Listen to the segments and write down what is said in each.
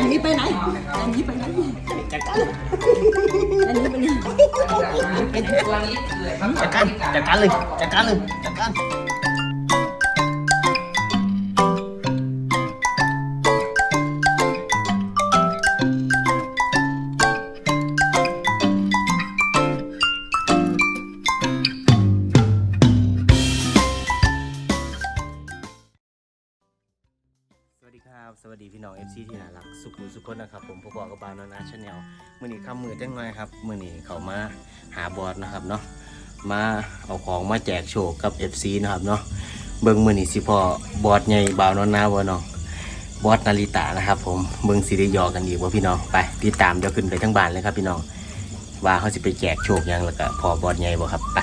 อันนี้ไปไหน อันนี้ไปไหนจัดการอันนี้ไปไหนตัวนี้จัดการจัดการเลยจัดการเลยจัดการ สวัสดีพี่น้อง FC ที่น่ารักสุขุมสุขคนนะครับผมพวกบอกกับบานนาชาแนลมือนี้ข้ามมือจังหน่อยครับมือนี้เขามาหาบอสนะครับเนาะมาเอาของมาแจกโชว์กับ FC นะครับเนาะเบิ้งมือนี้สิพอบอสใหญ่บ่าวนอนนาบ่น้องบอสนาริตานะครับ ผมเบิ้งสิได้ยอกันอีกว่าพี่น้องไปติดตามเดี๋ยวขึ้นไปทั้งบ้านเลยครับพี่น้องว่าเขาสิไปแจกโชคยังแล้วก็พอบอสใหญ่บ่ครับไป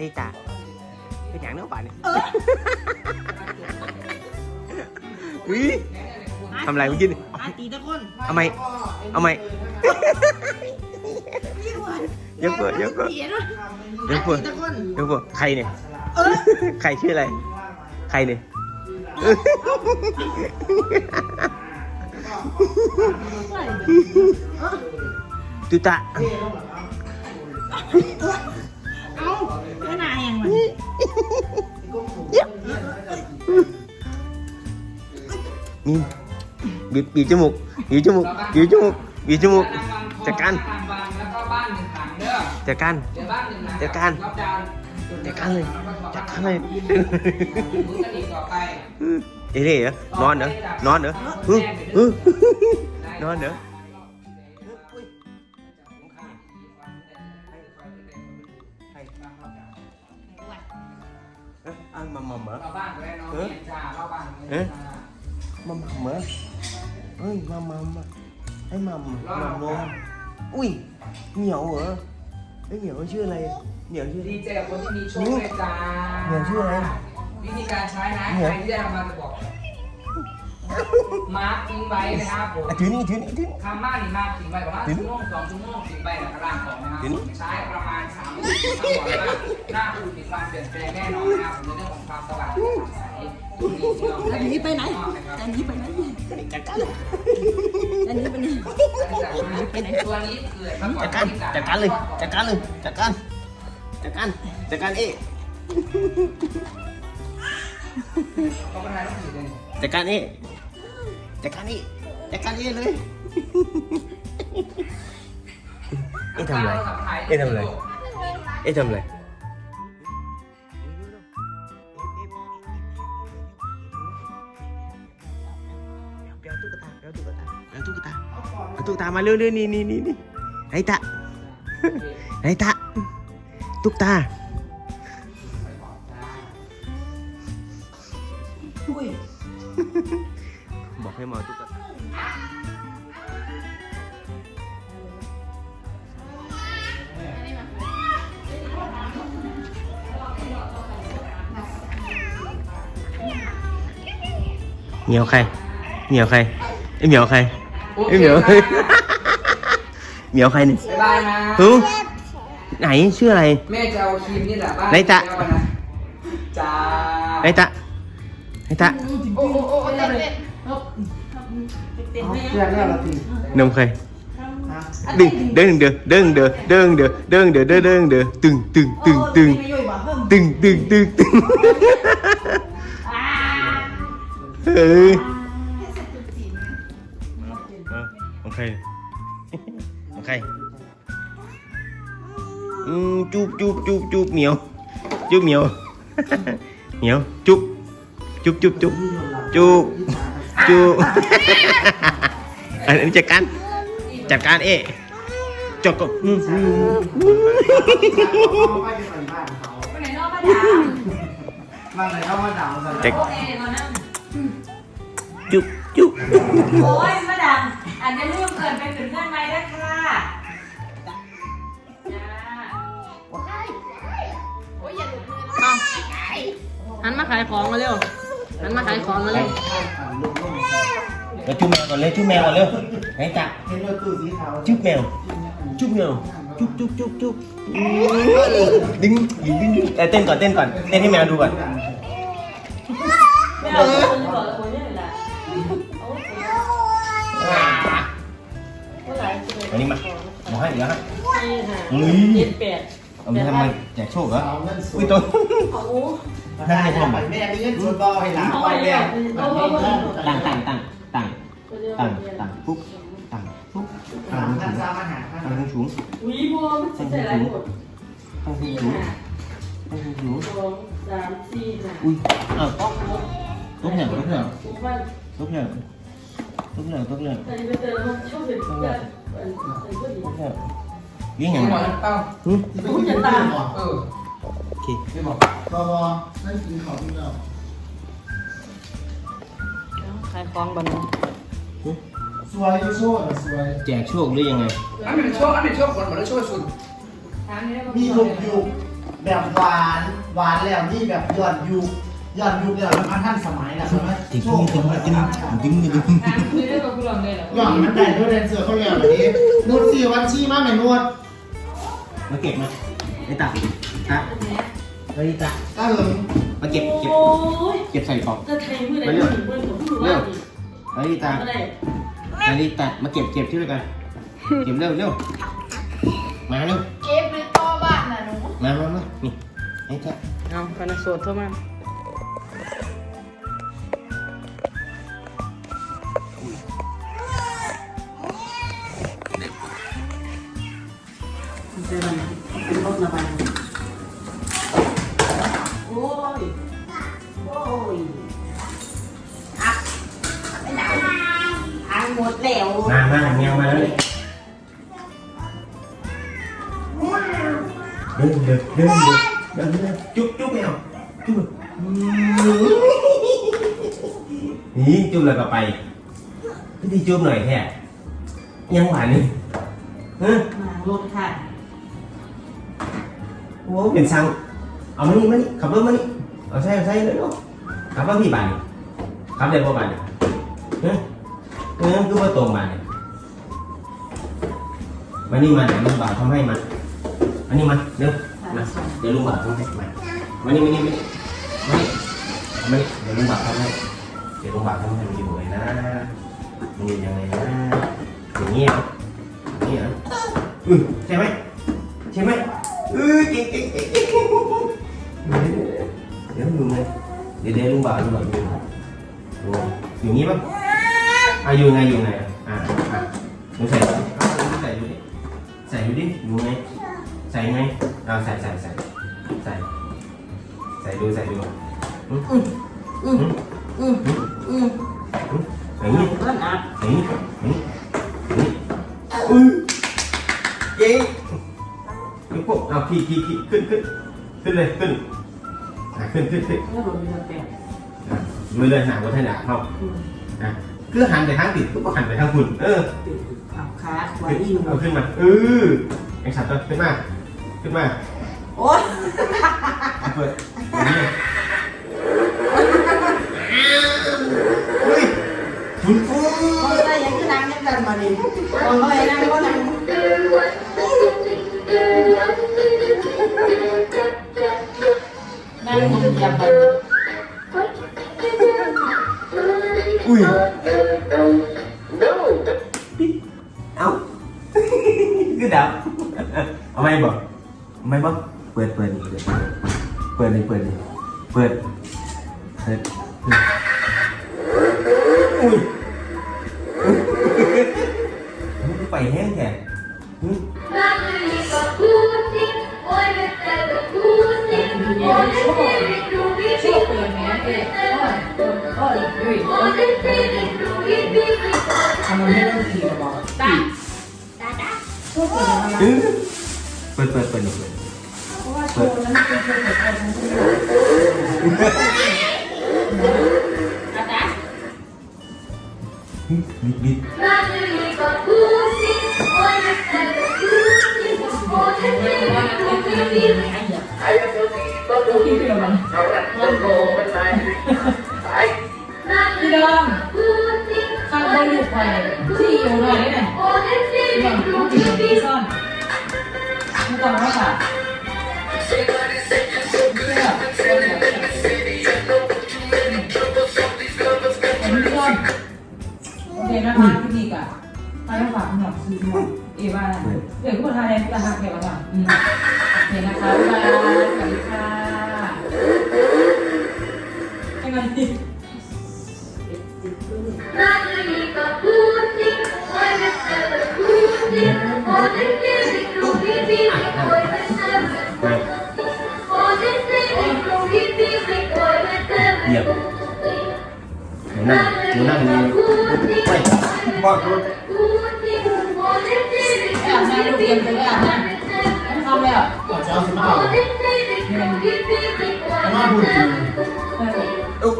นาริตะเป็นอย่างเนื้อป่าเนี่ยอุ้ยทำอะไรเมื่อกี้นี่อาตีตะคนเอาไหมเอาไหมยกเปิดยกเปิดเขียนว่ายกเปิดตะคนยกเปิดใครเนี่ยใครชื่ออะไร ใครเนี่ยตุตะ เอ้าไม่นายยังไงนี่บีบบีบจมูกบีบจมูกบีบจมูกบีบจมูกจัดการทางบ้านแล้วก็บ้านหนึ่งถังเด้อจัดการเจ้านหนึ่งถังจัดการรับจานจัดการเลยจัดการเลยมือกันอีกต่อไปเอ๊ะเหรอนอนเหรอนอนเหรอนอนเหรอ มัมมัมเหรอ เราบ้านก็ได้น้องเมียจ้าเราบ้านก็ได้จ้ามัมมัมเหรอเฮ้ยมัมมัมอะไอ้มัมมัมโนอุ้ยเหมียวเหรอไอ้เหมียวชื่ออะไรเหมียวชื่อ ดีเจกับคนที่มีโชคเลยจ้าเหมียวชื่ออะไร วิธีการใช้นะเหมียวใครที่ได้รางวัลจะบอก มาร์คทิ้งไว้นะครับผมอะถือนี่ถือนี่ถือนี่ คำม่านี่มาทิ้งไว้ประมาณถึงชั่วโมงสองชั่วโมงทิ้งไปหลังกระดานของนะครับถึง ใช้ประมาณสามนาทีครับบอกเลยว่าหน้าคุณมีความเปลี่ยนแปลงแน่นอนนะครับในเรื่องของความสว่างใสตัวนี้ที่เราอันนี้ไปไหนนะครับอันนี้ไปไหนจัดการอันนี้ไปไหนตัวนี้คือเมื่อก่อจันดการจัดการเลย จัดการเลย จัดการ จัดการ จัดการเอ๊ะก็เป็นอะไรต้องถือเลยจัดการเอ๊ะ จัดการเอ๊ะจัดการเอ๊ะเลยเอ๊ะทำอะไรเอ๊ะทำอะไรเอ๊ะทำอะไรเดี๋ยวตุ๊กตาเดี๋ยวตุ๊กตาเดี๋ยวตุ๊กตาเอาตุ๊กตามาเร็วเร็วนี่นี่นี่นี่ไอ้ตะไอ้ตะตุ๊กตา เหมียวใครเหมียวใครไอเหมียวใครไอเหมียวเหมียวใครเนี่ย บ๊ายบายนะฮึไหนชื่ออะไรแม่จะเอาครีมนี่แหละบ้านไหนจ๊ะจ้าไอ้ตะไอ้ตะโอ้โอ้โอ้จะเลยเต็มแม่เพื่อนเนี่ยเราตีนมใครดึงเด้งเด้อเด้งเด้อเด้งเด้อเด้งเด้อเด้อเด้งเด้อตึงตึงตึงตึงไม่ย่อยบ่เพิ่มตึงตึงตึงตึงเฮ้ยโอเคโอเคอืมจุบจุบจุบจุบเหมียวจุบเหมียวเหมียวจุบจุบจุบจุบจุบจุบอันนี้จัดการจัดการเอ๊ะจบก็อืมอืมไปไหนนอกมาดามมาไหนเข้ามาด่ามาใส่จัดโอเคมานั่ง จุ๊บจุ๊บโอ้ยมาดังอาจจะร่วมเกินไปถึงเงื่อนไหมนะคะจ้ค่ะขันมาขายของมาเร็วหันมาขายของมาเร็วแล้วจุ๊บแมวก่อนเลยจุ๊บแมวก่อนเร็วไหนจ๊ะจุ๊บแมว จุ๊บแมว จุ๊บจุ๊บจุ๊บจุ๊บอื้ดึงดึงดึงเอ้เต้นก่อนเต้นก่อนเต้นให้แมวดูก่อน แมว อันนี้มาหมอให้เดี๋ยวฮะนี่ค่ะอุ้ยเจ็ดแปดเอาไปทำไมแจกโชคเหรอเอาเงินสอุ้ดยตัวโอ้ได้พ่อมาแม่มีเงินสดต่อให้หลานเอาไปไว้แม่เอาไว้เอาไว้ตั้งตั้งตั้งตั้งตั้งตั้งปุ๊บตั้งปุ๊บหลานท่านสร้างอาหารตั้งสูงสูงอุ้ยบัวมันจะใส่อะไรหมดตั้งสูงสูงตั้งสูงสูงสองสามสี่ห้าอุ้ยอ้าวตกตกเหนียวตกเหนียวทุกวันตกเหนียวตกเหนียวตกเหนียวแต่ไปเจอแล้วชอบเป็นเพื่อนเป็นเป็นผู้หญิงตกเหนียว เลี้ยงยังหัไงวเต้าหึผู้จะตามเออโอเคไม่บอกบอบอนั่นกินของที่เราขายของบันนี้สวยยูโซ่สวยแจกโชคหรือยังไงอันเป็นช่วงอันเป็นช่วงคนเหมือนช่วงชุนมีทุกยุคแบบหวานหวานแล้วนี่แบบย้อนยุค ย้อนยุคแล้วมันทันสมัยแล้วใช่ไหมถึงถึงถึงถึงถึงถึงย้อนมันได้ด้วยแดนเซอร์เขาแล้วแบบนี้นวดสี่วันชี้มากไหมนวดมาเก็บมาไอ้ตาตาไอ้ตาก็เหิงมาเก็บเก็บโอ้ยเก็บใส่กล่องจะไทยมือไหนมือมือผมพูดว่าไอ้ตาไม่ได้ไอ้ตามาเก็บเก็บที่ด้วยกันเก็บเร็วเร็วมาเร็วเก็บหรือต่อบ้านน่ะหนูมามามานี่ไอ้ตาเอาคณะโสดเข้ามาเป็น รถระบายโอ้ยโอ้ยทางหมดแล้วมามาแมวมาแล้วเดินเดินเดินเดินเดินจุ๊บจุ๊บแมวจุ๊บนี่จุ๊บแล้วก็ไปพี่ที่จุ๊บหน่อยแค่ยังหวานนี่ฮะ มารถค่ะ โอ้เป็นช่างเอามานี่มานี่ขับรถมานี่เอาใส่เอาใส่เลยเนาะขับรถพี่บานนี่ขับเร็วกว่าบานนี่เฮ้ยเออคือว่าตรงบานนี่มานี่มาเดี๋ยวลุงบ่าวทำให้มามานี่มาเร็วมาเดี๋ยวลุงบ่าวทำให้มามานี่มานี่มานี่มานี่มานี่เดี๋ยวลุงบ่าวทำให้เดี๋ยวลุงบ่าวทำให้มันอยู่ไหนนะมันอยู่ยังไงนะอย่างนี้เหรออย่างนี้เหรออือใช่ไหมใช่ไหม เออเก่งเก่งเก่งเก่งเดี๋ยวดูเลยเดี๋ยวเดี๋ยวลุงบ่าวลุงบ่าวดูดูอยู่งี้ป่ะอะอยู่ไเอาใส่ดูดิใส่ดูดิอยู่ไงใส่ไงเอาใส่ใส่ใส่ใส่ใส่ดูใส่ดูอืมอืมอืมอืมอืมอย่างนี้เพื่อนอะอย่างนี้อย่างนี้อย่างนี้อือเก่งยกพวกเอาขี่ขี่ขี่ขึ้นขึ้นขึ้นเลยขึ้นอะขึ้นขึ้นขึ้นเพื่อนรถมีแปดอะมือเลยหนาวัฒนาเข้าอะคือหันไปทางติดก็หันไปทางคุณเออเอาขาขวาขึ้นอีกเอาขึ้นมาเออไอ้สัตว์ตัวขึ้นมาขึ้นมาโอ้ยเปิดอย่างนี้เฮ้ยคุณฟูเขาได้ยังคือนั่งยังกันมาดิคนเขาให้นั่งก็นั่งนั่งมึงยำไปอุ้ยเอาคือดับเอาไม่บอกเอาไม่บอกเปิดเปิดนี่เปิดเปิดนี่เปิดนี่เมันไม่ต้องขี่หรอกตาตาตาทุกคนเปิดเปิดเปิดเปิดเพราะว่าโชว์นั้นเป็นโชว์แบบไทยทั้งตาตาบิดบิดไอ้ยังตัวนี้ต้องดูที่เดียวมันเขาแบบต้องโกงมันไป ดอมข้าวโพดลูกไข่ที่อยู่หน่อยนี่หน่อยมันจะมีซ่อนมันต้องว่าค่เดี๋ยวนะคะพี่นี่กะไปฝากหนอดซื้อด้วยเอว่าเดี๋ยวก็มาทานในราคาเกี่ยวกับเดี๋ยวนะคะเวลา เหยียบนั่งหนูนั่งนี่ไปบอกรถอาบน้ำลูกเตรียมไปเลยอาบน้ำไม่ทำเลยอะก่อนจะเอาสิมาเอาแต่ว่าบุญเออเออ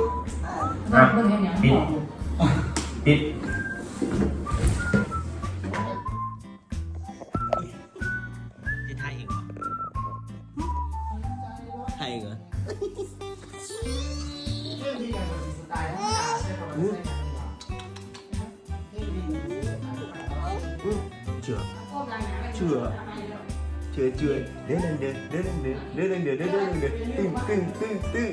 ปิดปิด ดื้อดินเดือดื้อดินเดินตึ้งตึ้งตึ้งตึ้ง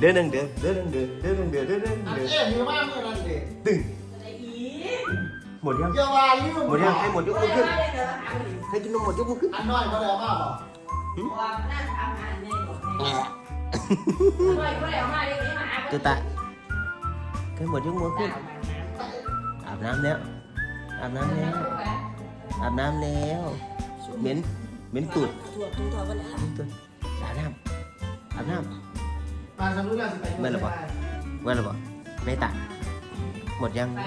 เดินเดินเดือดื้อดินเดือดื้อดินเดือดื้อดินเดินเอ๊ะมีมากเดินั่นเด็กตึ้งหมดยังอย่าว่าลืมหมดยังให้หมดยกมือขึ้นให้จุนหมดยกมือขึ้นอันน้อยก็ได้มากหรอตัวตาแค่หมดยกมือขึ้นอาบน้ำแล้วอาบน้ำแล้วอาบน้ำแล้วเหม็น เหม็นตุดถั่วถุงถั่วก็แล้วเหม็นตุดอาบน้ำอาบน้มาสำรุปแล้วสิไปดูได้ำเมื่อไหรบ่ในตาหมดยังไป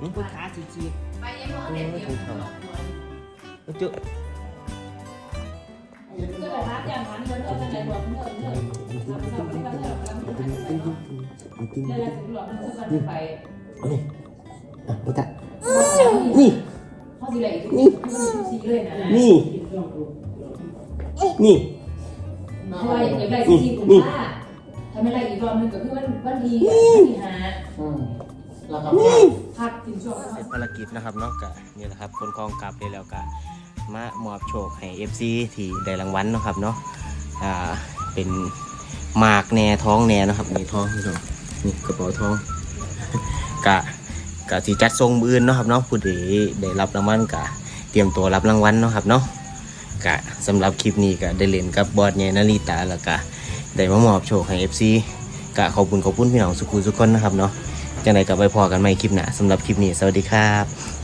หึผู้ขาสีจีบไปยังห้องเด็กเดียวกันหรอกเอาจุก็เลยรับอย่างนั้นเลยเถอะเลยบอกเถอะเถอะเนี่ยแหละถึงหลอกทุกคนไปอะไปตานี่ พอสิเลยทุกคนสีเลยนะนี่ นี่ เพราะว่าอย่างไรสีสีคุณป้าทำอะไรอีกรอบนึงก็คือวันวันดีที่หาอืมแล้วก็พักถึงช่วงภารกิจนะครับเนาะกะนี่แหละครับคนคลองกลับได้แล้วกะมามอบโชคให้ FC ที่ได้รางวัลเนาะครับเนาะอ่าเป็นหมากแหน่ท้องแหน่เนาะครับนี่ท้องนี่เนาะนี่กระเป๋าท้อง กะกะสีจัดทรงมืออื่นเนาะครับเนาะผู้ใดได้รับรางวัลกะเตรียมตัวรับรางวัลเนาะครับเนาะ กะสำหรับคลิปนี้กะได้เล่นกับบอสใหญ่นาริตาแล้วกะได้มามอบโชคให้ FC กะขอบคุณขอบคุณพี่น้องสุขุมทุคนนะครับเนาะจังไดกลับไปพอกันใหม่คลิปหน้าสำหรับคลิปนี้สวัสดีครับ